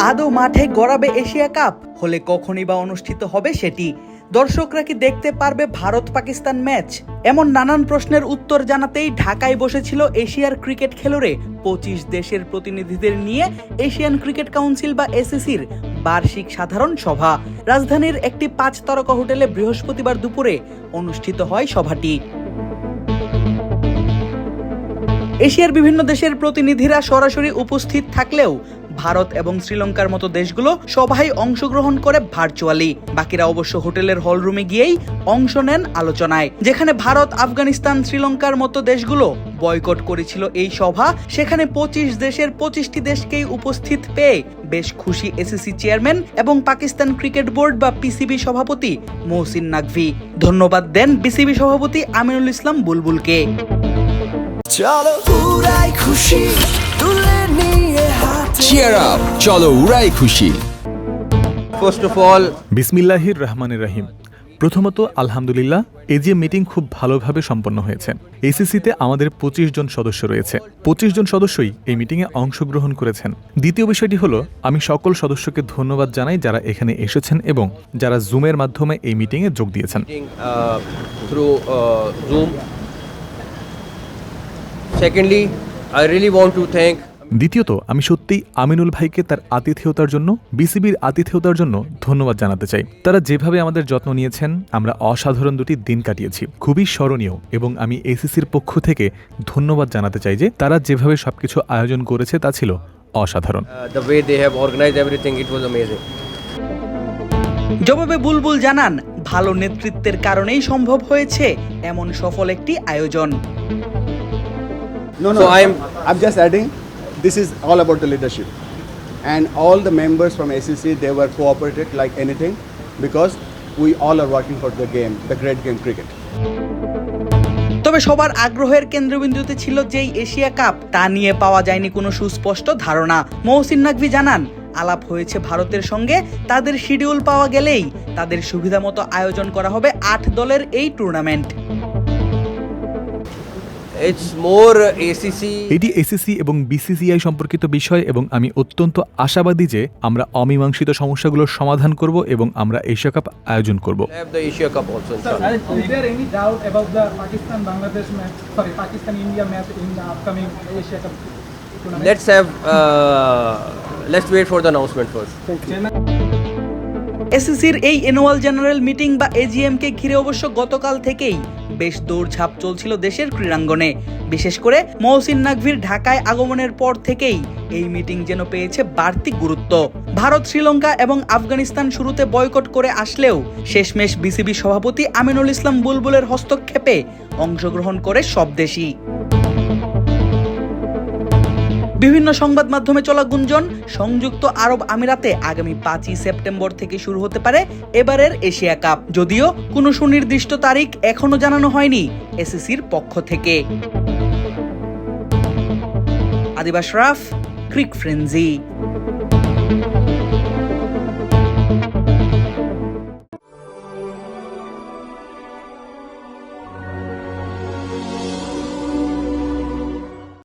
আদৌ মাঠে গড়াবে Asia cup? হলে কখনই বা অনুষ্ঠিত হবে সেটি? দর্শকরা কি দেখতে পারবে ভারত পাকিস্তান ম্যাচ? এমন নানান প্রশ্নের উত্তর জানাতেই ঢাকায় বসেছিল এশিয়ার ক্রিকেট খেলুড়ে পঁচিশ দেশের প্রতিনিধিদের নিয়ে এশিয়ান ক্রিকেট কাউন্সিল বা এসিসির বার্ষিক সাধারণ সভা। রাজধানীর একটি পাঁচ তারকা হোটেলে বৃহস্পতিবার দুপুরে অনুষ্ঠিত হয় সভাটি। এশিয়ার বিভিন্ন দেশের প্রতিনিধিরা সরাসরি উপস্থিত থাকলেও ভারত এবং শ্রীলঙ্কার মতো দেশগুলো সবাই অংশগ্রহণ করে ভার্চুয়ালি বাকিরা অবশ্য হোটেলের হলরুমে গিয়েই অংশ নেন আলোচনায়, যেখানে ভারত, আফগানিস্তান, শ্রীলঙ্কার মতো দেশগুলো বয়কট করেছিল এই সভা। সেখানে পঁচিশ দেশের পঁচিশটি দেশকেই উপস্থিত পেয়ে বেশ খুশি এসিসি চেয়ারম্যান এবং পাকিস্তান ক্রিকেট বোর্ড বা পিসিবি সভাপতি মহসিন নাকভি। ধন্যবাদ দেন বিসিবি সভাপতি আমিনুল ইসলাম বুলবুলকে। চলো খুশি তুলে চিয়ার আপ চলো উড়াই খুশি। First of all, বিসমিল্লাহির রহমানির রাহিম। প্রথমত আলহামদুলিল্লাহ এজিএম মিটিং খুব ভালোভাবে সম্পন্ন হয়েছে। এসিসিতে আমাদের পঁচিশ জন সদস্য রয়েছে। পঁচিশ জন সদস্যই এই মিটিংয়ে অংশগ্রহণ করেছেন। দ্বিতীয় বিষয়টি হলো আমি সকল সদস্যকে ধন্যবাদ জানাই যারা এখানে এসেছেন এবং যারা জুমের মাধ্যমে এই মিটিংয়ে যোগ দিয়েছেন. Secondly, I really want to thank দ্বিতীয়ত আমি সত্যিই আমিনুল ভাইকে তার আতিথেয়তার জন্য বিসিবির আতিথেয়তার জন্য ধন্যবাদ জানাতে চাই তারা যেভাবে আমাদের যত্ন নিয়েছেন আমরা অসাধারণ দুটি দিন কাটিয়েছি খুবই স্মরণীয় এবং আমি এসিসির পক্ষ থেকে ধন্যবাদ জানাতে চাই যে তারা যেভাবে সবকিছু আয়োজন করেছে তা ছিল অসাধারণ organized everything. It was জবাবে বুলবুল জানান ভালো নেতৃত্বের কারণেই সম্ভব হয়েছে এমন সফল একটি আয়োজন No, no. So I'm- I'm just adding. This is all about the leadership, and all the members from ACC they were cooperated like anything, because we all are working for the game, the great game cricket. তবে সবার আগ্রহের কেন্দ্রবিন্দুতে ছিল যেই Asia cup তা নিয়ে পাওয়া যায়নি কোনো সুস্পষ্ট ধারণা মহসিন নাকভি জানান আলাপ হয়েছে ভারতের সঙ্গে তাদের শিডিউল পাওয়া গেলেই তাদের সুবিধা মতো আয়োজন করা হবে আট দলের এই টুর্নামেন্ট এটি এসিসি এবং বিসিসিআই সম্পর্কিত বিষয় এবং আমি অত্যন্ত আশাবাদী যে আমরা অমীমাংসিত সমস্যাগুলো সমাধান করব এবং আমরা এশিয়া কাপ আয়োজন করব। এসিসির এই অ্যানুয়াল জেনারেল মিটিং বা এজিএমকে ঘিরে অবশ্য গতকাল থেকেই বেশ দৌড়ঝাঁপ চলছিল দেশের ক্রীড়াঙ্গনে। বিশেষ করে মহসিন নাকভির ঢাকায় আগমনের পর থেকেই এই মিটিং যেন পেয়েছে বাড়তি গুরুত্ব। ভারত, শ্রীলঙ্কা এবং আফগানিস্তান শুরুতে বয়কট করে আসলেও শেষমেশ বিসিবি সভাপতি আমিনুল ইসলাম বুলবুলের হস্তক্ষেপে অংশগ্রহণ করে সব দেশই। বিভিন্ন সংবাদ মাধ্যমে চলা গুঞ্জন, সংযুক্ত আরব আমিরাতে আগামী পাঁচই সেপ্টেম্বর থেকে শুরু হতে পারে এবারের এশিয়া কাপ। যদিও কোনো সুনির্দিষ্ট তারিখ এখনও জানানো হয়নি এসিসির পক্ষ থেকে। আদিবাস রাফ, ক্রিক ফ্রেন্জি